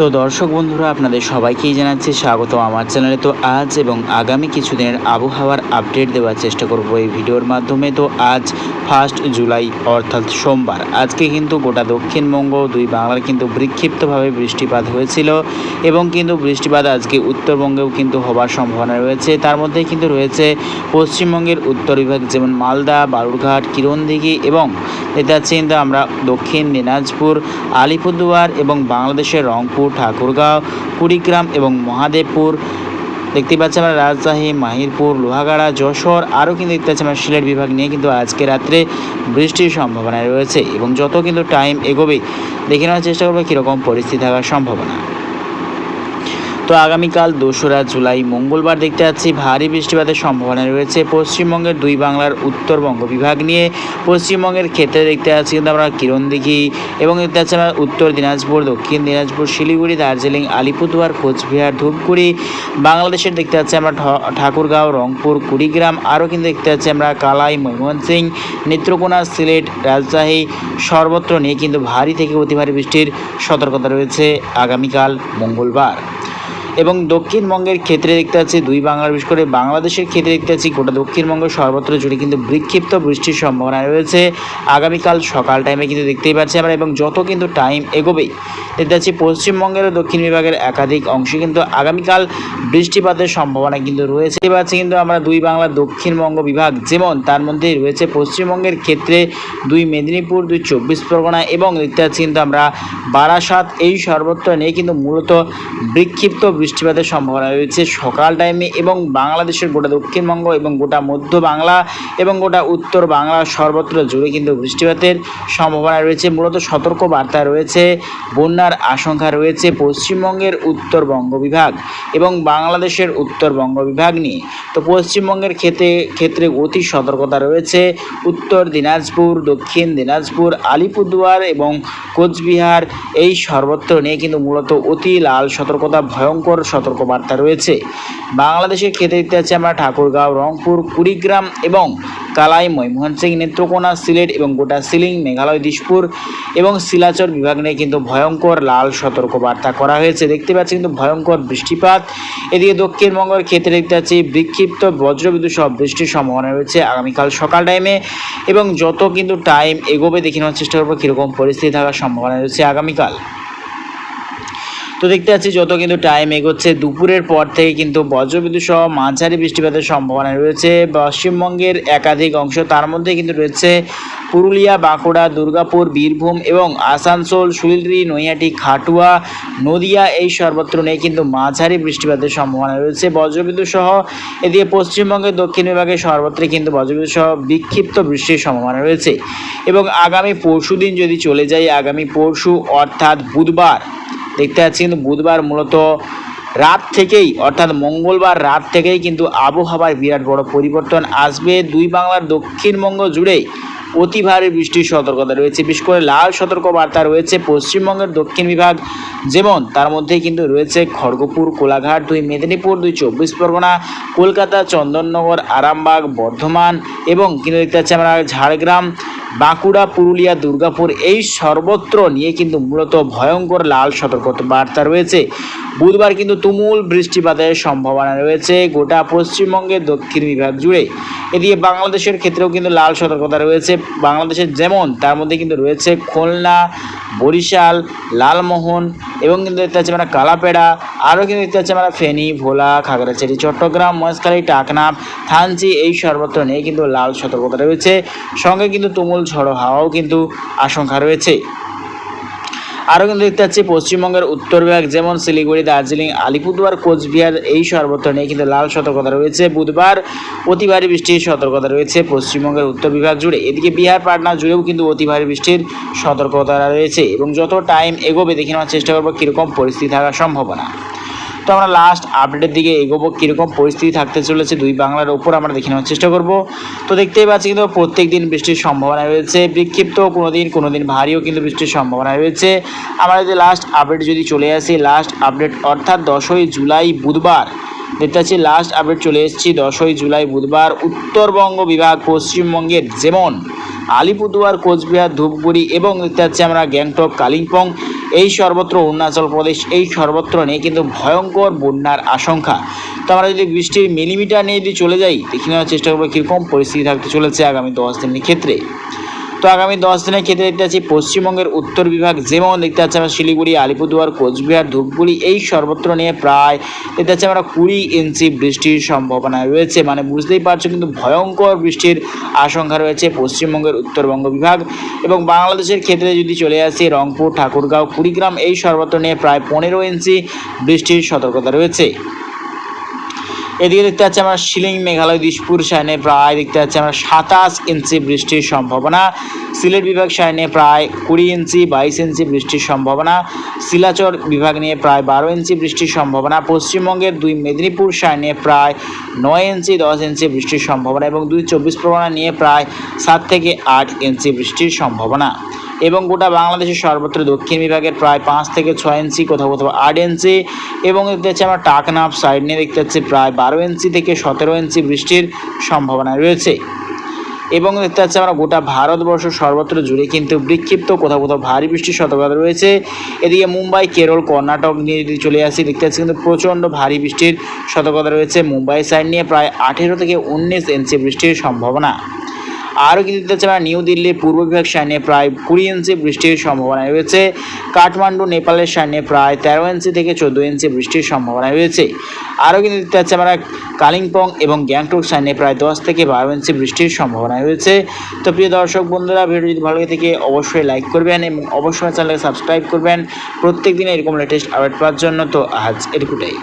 তো দর্শক বন্ধুরা, আপনাদের সবাইকেই জানাচ্ছি স্বাগত আমার চ্যানেলে। তো আজ এবং আগামী কিছুদিনের আবহাওয়ার আপডেট দেওয়ার চেষ্টা করব এই ভিডিওর মাধ্যমে। তো আজ ফার্স্ট জুলাই, অর্থাৎ সোমবার। আজকে কিন্তু গোটা দক্ষিণবঙ্গ, দুই বাংলার কিন্তু বিক্ষিপ্তভাবে বৃষ্টিপাত হয়েছিল এবং কিন্তু বৃষ্টিপাত আজকে উত্তরবঙ্গেও কিন্তু হবার সম্ভাবনা রয়েছে। তার মধ্যে কিন্তু রয়েছে পশ্চিমবঙ্গের উত্তর বিভাগ, যেমন মালদা, বালুরঘাট, কিরণদিঘি এবং এটা হচ্ছে কিন্তু আমরা দক্ষিণ দিনাজপুর, আলিপুরদুয়ার এবং বাংলাদেশের রংপুর ঠাকুরগাঁও, কুড়িগ্রাম এবং মহাদেবপুর। দেখতে পাচ্ছি আমরা রাজশাহী, মাহিরপুর, লোহাগাড়া, যশোর, আরও কিন্তু দেখতে পাচ্ছি আমরা সিলেট বিভাগ নিয়ে কিন্তু আজকে রাত্রে বৃষ্টির সম্ভাবনা রয়েছে এবং যত কিন্তু টাইম এগোবে দেখে নেওয়ার চেষ্টা করব কীরকম পরিস্থিতি থাকার সম্ভাবনা। তো আগামীকাল দোসরা জুলাই মঙ্গলবার দেখতে পাচ্ছি ভারী বৃষ্টিপাতের সম্ভাবনা রয়েছে। পশ্চিমবঙ্গের দুই বাংলার উত্তরবঙ্গ বিভাগ নিয়ে পশ্চিমবঙ্গের ক্ষেত্রে দেখতে পাচ্ছি কিন্তু আমরা কিরণদিঘি এবং দেখতে পাচ্ছি আমরা উত্তর দিনাজপুর, দক্ষিণ দিনাজপুর, শিলিগুড়ি, দার্জিলিং, আলিপুরদুয়ার, কোচবিহার, ধূপগুড়ি, বাংলাদেশের দেখতে পাচ্ছি আমরা ঠাকুরগাঁও, রংপুর, কুড়িগ্রাম, আরও কিন্তু দেখতে পাচ্ছি আমরা কালাই ময়মনসিং নেত্রকোনা, সিলেট, রাজশাহী, সর্বত্র নিয়ে কিন্তু ভারী থেকে অতি ভারী বৃষ্টির সতর্কতা রয়েছে আগামীকাল মঙ্গলবার। এবং দক্ষিণবঙ্গের ক্ষেত্রে দেখতে পাচ্ছি দুই বাংলার বিশেষ করে বাংলাদেশের ক্ষেত্রে দেখতে পাচ্ছি গোটা দক্ষিণবঙ্গ সর্বত্র জুড়ে কিন্তু বিক্ষিপ্ত বৃষ্টির সম্ভাবনা রয়েছে। আগামীকাল সকাল টাইমে কিন্তু দেখতেই পাচ্ছি আমরা এবং যত কিন্তু টাইম এগোবেই, দেখতে পাচ্ছি পশ্চিমবঙ্গের ও দক্ষিণ বিভাগের একাধিক অংশে কিন্তু আগামীকাল বৃষ্টিপাতের সম্ভাবনা কিন্তু রয়েছে। পাচ্ছি কিন্তু আমরা দুই বাংলার দক্ষিণবঙ্গ বিভাগ যেমন তার মধ্যেই রয়েছে পশ্চিমবঙ্গের ক্ষেত্রে দুই মেদিনীপুর, দুই চব্বিশ পরগনা এবং দেখতে পাচ্ছি কিন্তু আমরা বারাসাত এই সর্বত্র নিয়ে কিন্তু মূলত বিক্ষিপ্ত বৃষ্টিপাতের সম্ভাবনা রয়েছে সকাল টাইমে এবং বাংলাদেশের গোটা দক্ষিণবঙ্গ এবং গোটা মধ্য বাংলা এবং গোটা উত্তর বাংলা সর্বত্র জুড়ে কিন্তু বৃষ্টিপাতের সম্ভাবনা রয়েছে। মূলত সতর্ক বার্তা রয়েছে, বন্যার আশঙ্কা রয়েছে পশ্চিমবঙ্গের উত্তরবঙ্গ বিভাগ এবং বাংলাদেশের উত্তরবঙ্গ বিভাগ নিয়ে। তো পশ্চিমবঙ্গের ক্ষেত্রে ক্ষেত্রে অতি সতর্কতা রয়েছে। উত্তর দিনাজপুর, দক্ষিণ দিনাজপুর, আলিপুরদুয়ার এবং কোচবিহার এই সর্বত্র নিয়ে কিন্তু মূলত অতি লাল সতর্কতা, ভয়ঙ্কর সতর্কবার্তা রয়েছে। বাংলাদেশের ক্ষেত্রে দেখতে পাচ্ছি আমরা ঠাকুরগাঁও, রংপুর, কুড়িগ্রাম এবং কালাই ময়মনসিং নেত্রকোনা, সিলেট এবং গোটা সিলিং, মেঘালয়, দিশপুর এবং শিলাচর বিভাগ নিয়ে কিন্তু ভয়ঙ্কর লাল সতর্কবার্তা করা হয়েছে। দেখতে পাচ্ছি কিন্তু ভয়ঙ্কর বৃষ্টিপাত। এদিকে দক্ষিণবঙ্গের ক্ষেত্রে দেখতে পাচ্ছি বিক্ষিপ্ত বজ্রবিদ্যুৎ সহ বৃষ্টির সম্ভাবনা রয়েছে আগামীকাল সকাল টাইমে এবং যত কিন্তু টাইম এগোবে দেখে নেওয়ার চেষ্টা করব কীরকম পরিস্থিতি থাকার সম্ভাবনা রয়েছে আগামীকাল। তো দেখতে পাচ্ছি যত কিন্তু টাইম এগোচ্ছে, দুপুরের পর থেকে কিন্তু বজ্রবিদ্যুৎ সহ মাঝারি বৃষ্টিপাতের সম্ভাবনা রয়েছে। পশ্চিমবঙ্গের একাধিক অংশ, তার মধ্যে কিন্তু রয়েছে পুরুলিয়া, বাঁকুড়া, দুর্গাপুর, বীরভূম এবং আসানসোল, শিলিগুড়ি, নৈহাটি, খাটুয়া, নদিয়া, এই সর্বত্র নিয়ে কিন্তু মাঝারি বৃষ্টিপাতের সম্ভাবনা রয়েছে। বজ্রবিদ্যুৎ সহ এদিকে পশ্চিমবঙ্গের দক্ষিণ বিভাগের সর্বত্রই কিন্তু বজ্রবিদ্যুৎ সহ বিক্ষিপ্ত বৃষ্টির সম্ভাবনা রয়েছে। এবং আগামী পরশু দিন যদি চলে যাই আগামী পরশু অর্থাৎ বুধবার দেখতে পাচ্ছি কিন্তু বুধবার মূলত রাত থেকেই, অর্থাৎ মঙ্গলবার রাত থেকেই কিন্তু আবহাওয়ার বিরাট বড় পরিবর্তন আসবে। দুই বাংলার দক্ষিণবঙ্গ জুড়েই অতি ভারী বৃষ্টির সতর্কতা রয়েছে। বিশেষ করে লাল সতর্ক বার্তা রয়েছে পশ্চিমবঙ্গের দক্ষিণ বিভাগ, যেমন তার মধ্যে কিন্তু রয়েছে খড়গপুর, কোলাঘাট, দুই মেদিনীপুর, দুই চব্বিশ পরগনা, কলকাতা, চন্দননগর, আরামবাগ, বর্ধমান এবং কিন্তু দেখতে পাচ্ছি আমরা ঝাড়গ্রাম বাঁকুড়া, পুরুলিয়া, দুর্গাপুর এই সর্বত্র নিয়ে কিন্তু মূলত ভয়ঙ্কর লাল সতর্কতা বার্তা রয়েছে। বুধবার কিন্তু তুমুল বৃষ্টিপাতের সম্ভাবনা রয়েছে গোটা পশ্চিমবঙ্গের দক্ষিণ বিভাগ জুড়ে। এদিকে বাংলাদেশের ক্ষেত্রেও কিন্তু লাল সতর্কতা রয়েছে। বাংলাদেশের যেমন, তার মধ্যে কিন্তু রয়েছে খুলনা, বরিশাল, লালমোহন এবং কিন্তু দেখতে পাচ্ছি আমরা কালাপেড়া, আরও কিন্তু দেখতে পাচ্ছি আমরা ফেনী, ভোলা, খাগড়াছড়ি, চট্টগ্রাম, মহেশখালী, টাকনাফ, থানচি এই সর্বত্র নিয়ে কিন্তু লাল সতর্কতা রয়েছে। সঙ্গে কিন্তু তুমুল ঝড়ো হাওয়াও কিন্তু আশঙ্কা রয়েছে। আরও কিন্তু দেখতে পাচ্ছি, পশ্চিমবঙ্গের উত্তর বিভাগ যেমন শিলিগুড়ি, দার্জিলিং, আলিপুরদুয়ার, কোচবিহার, এই সর্বত্র নিয়ে কিন্তু লাল সতর্কতা রয়েছে। বুধবার অতি ভারী বৃষ্টির সতর্কতা রয়েছে পশ্চিমবঙ্গের উত্তর বিভাগ জুড়ে। এদিকে বিহার, পাটনা জুড়েও কিন্তু অতি ভারী বৃষ্টির সতর্কতা রয়েছে এবং যত টাইম এগোবে দেখে নেওয়ার চেষ্টা করব, কীরকম পরিস্থিতি থাকার সম্ভাবনা। তো আমরা লাস্ট আপডেটের দিকে এগোবো, কীরকম পরিস্থিতি থাকতে চলেছে দুই বাংলার ওপর আমরা দেখে নেওয়ার চেষ্টা করব। তো দেখতেই পাচ্ছি কিন্তু প্রত্যেক দিন বৃষ্টির সম্ভাবনা রয়েছে, বিক্ষিপ্ত কোনো দিন কোনো দিন ভারীও কিন্তু বৃষ্টির সম্ভাবনা রয়েছে। আমরা যদি লাস্ট আপডেট যদি চলে আসি লাস্ট আপডেট অর্থাৎ দশই জুলাই বুধবার, দেখতে পাচ্ছি লাস্ট আপডেট চলে এসেছি, দশই জুলাই বুধবার, উত্তরবঙ্গ বিভাগ, পশ্চিমবঙ্গের যেমন আলিপুরদুয়ার, কোচবিহার, ধূপগুড়ি এবং দেখতে পাচ্ছি আমরা গ্যাংটক, কালিম্পং এই সর্বত্র অরুণাচল প্রদেশ, এই সর্বত্র নেই, কিন্তু ভয়ঙ্কর বন্যার আশঙ্কা। তো আমরা যদি বৃষ্টির মিলিমিটার নিয়ে যদি চলে যাই, দেখি নেওয়ার চেষ্টা করব কীরকম পরিস্থিতি থাকতে চলেছে আগামী দশ দিনের ক্ষেত্রে। তো আগামী দশ দিনের ক্ষেত্রে দেখতে পাচ্ছি পশ্চিমবঙ্গের উত্তর বিভাগ যেমন দেখতে পাচ্ছি আমরা শিলিগুড়ি, আলিপুরদুয়ার, কোচবিহার, ধূপগুড়ি, এই সর্বত্র নিয়ে প্রায় দেখতে পাচ্ছি আমরা কুড়ি ইঞ্চি বৃষ্টির সম্ভাবনা রয়েছে। মানে বুঝতেই পারছ কিন্তু ভয়ঙ্কর বৃষ্টির আশঙ্কা রয়েছে পশ্চিমবঙ্গের উত্তরবঙ্গ বিভাগ এবং বাংলাদেশের ক্ষেত্রে যদি চলে আসি রংপুর, ঠাকুরগাঁও, কুড়িগ্রাম, এই সর্বত্র নিয়ে প্রায় পনেরো ইঞ্চি বৃষ্টির সতর্কতা রয়েছে। এদিকে দেখতে পাচ্ছি আমরা শিলিং মেঘালয়, দিশপুর সাইনে প্রায় দেখতে পাচ্ছি আমরা সাতাশ ইঞ্চি বৃষ্টির সম্ভাবনা। সিলেট বিভাগ সাইনে প্রায় কুড়ি ইঞ্চি, বাইশ ইঞ্চি বৃষ্টির সম্ভাবনা। শিলাচর বিভাগ নিয়ে প্রায় বারো ইঞ্চি বৃষ্টির সম্ভাবনা। পশ্চিমবঙ্গের দুই মেদিনীপুর সাইনে প্রায় নয় ইঞ্চি, দশ ইঞ্চি বৃষ্টির সম্ভাবনা এবং দুই চব্বিশ পরগনা নিয়ে প্রায় সাত থেকে আট ইঞ্চি বৃষ্টির সম্ভাবনা। এবং গোটা বাংলাদেশের সর্বত্র দক্ষিণ বিভাগের প্রায় পাঁচ থেকে ছয় ইঞ্চি, কোথাও কোথাও আট ইঞ্চি এবং দেখতে পাচ্ছি আমরা টাকনাফ সাইড নিয়ে দেখতে পাচ্ছি প্রায় বারো ইঞ্চি থেকে সতেরো ইঞ্চি বৃষ্টির সম্ভাবনা রয়েছে। এবং দেখতে পাচ্ছি আমরা গোটা ভারতবর্ষ সর্বত্র জুড়ে কিন্তু বিক্ষিপ্ত, কোথাও কোথাও ভারী বৃষ্টির সতর্কতা রয়েছে। এদিকে মুম্বাই, কেরল, কর্ণাটক নিয়ে যদি চলে আসি, দেখতে পাচ্ছি কিন্তু প্রচণ্ড ভারী বৃষ্টির সতর্কতা রয়েছে। মুম্বাই সাইড নিয়ে প্রায় আঠেরো থেকে উনিশ ইঞ্চি বৃষ্টির সম্ভাবনা। আরও কিন্তু দেখতে পাচ্ছি নিউ দিল্লির পূর্ব বিভাগ সাইনে প্রায় কুড়ি ইঞ্চি বৃষ্টির সম্ভাবনা রয়েছে। কাঠমান্ডু, নেপালের সাইনে প্রায় তেরো ইঞ্চি থেকে চোদ্দ ইঞ্চি বৃষ্টির সম্ভাবনা রয়েছে। আরও কিন্তু দেখতে পাচ্ছি আমরা কালিম্পং এবং গ্যাংটক সাইনে প্রায় দশ থেকে বারো ইঞ্চি বৃষ্টির সম্ভাবনা রয়েছে। তো প্রিয় দর্শক বন্ধুরা ভিডিও যদি ভালো থেকে, অবশ্যই লাইক করবেন এবং অবশ্যই চ্যানেলকে সাবস্ক্রাইব করবেন। প্রত্যেক দিন এরকম লেটেস্ট আপডেট পাওয়ার জন্য তো আজ এটুকুটাই।